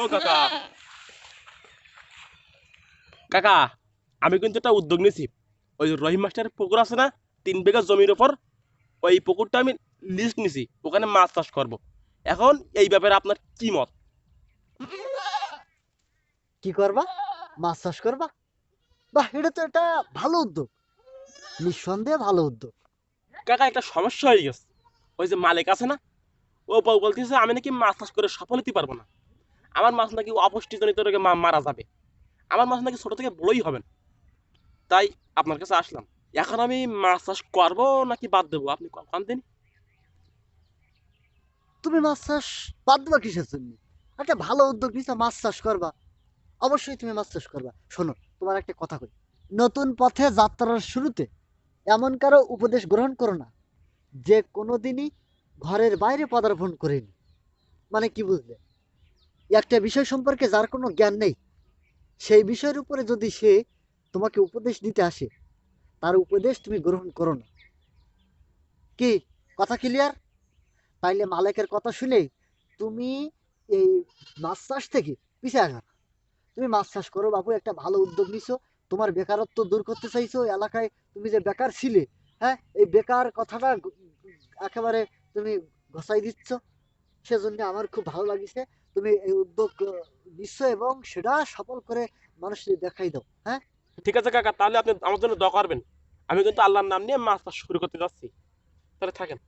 ও কাকা। কাকা, আমি কিন্তু একটা উদ্যোগ নিয়েছি ওই রহিম মাস্টারের পুকুর আছে না, তিন বিঘা জমির ওপর, ওই পুকুরটা আমি লিস্ট নিছি, ওখানে মাছ চাষ করব। এখন এই ব্যাপারে আপনার কি মত? কি করবা? মাছ চাষ করবা? বাহ, এটা তো একটা ভালো উদ্যোগ। নিঃসন্দেহে ভালো উদ্যোগ। কাকা, একটা সমস্যা হয়ে গেছে। ওই যে মালিক আছে না, ও বলতেছে, আমি নাকি মাছ চাষ করে সফল হতে পারব না। আমার মাছ নাকি অপুষ্টিজনিত রোগে মারা যাবে। আমার মাছ নাকি ছোট থেকে বড়ই হবেন তাই আপনার কাছে আসলাম। এখন আমি মাছ চাষ করব নাকি বাদ দেবো? আপনি কান দিন তুমি মাছ চাষ বাদ দেবা কিসের জন্য? একটা ভালো উদ্যোগ নিছো, মাছ চাষ করবা। অবশ্যই তুমি মাছ চাষ করবা। শোনো, তোমার একটা কথা কই। নতুন পথে যাত্রার শুরুতে এমন কারও উপদেশ গ্রহণ করো না, যে কোনোদিনই ঘরের বাইরে পদার্পণ করেনি। মানে কি বুঝলে? একটা বিষয় সম্পর্কে যার কোনো জ্ঞান নেই, সেই বিষয়ের উপরে যদি সে তোমাকে উপদেশ দিতে আসে, তার উপদেশ তুমি গ্রহণ করো না। কি? কথা ক্লিয়ার তাইলে মালিকের কথা শুনে তুমি এই মাছ চাষ থেকে পিছিয়ে আঘাত তুমি মাছ চাষ করো বাবু একটা ভালো উদ্যোগ নিছো তোমার বেকারত্ব দূর করতে চাইছো এলাকায় তুমি যে বেকার ছিলে হ্যাঁ? এই বেকার কথাটা একেবারে তুমি ঘষাই দিচ্ছ। সেজন্য আমার খুব ভালো লাগিছে। তুমি এই উদ্যোগ নিচ্ছ এবং সেটা সফল করে মানুষকে দেখাই দাও হ্যাঁ? ঠিক আছে কাকা, তাহলে আপনি আমার জন্য দোয়া করবেন। আমি কিন্তু আল্লাহর নাম নিয়ে মাছ শুরু করতে যাচ্ছি। তাহলে থাকেন।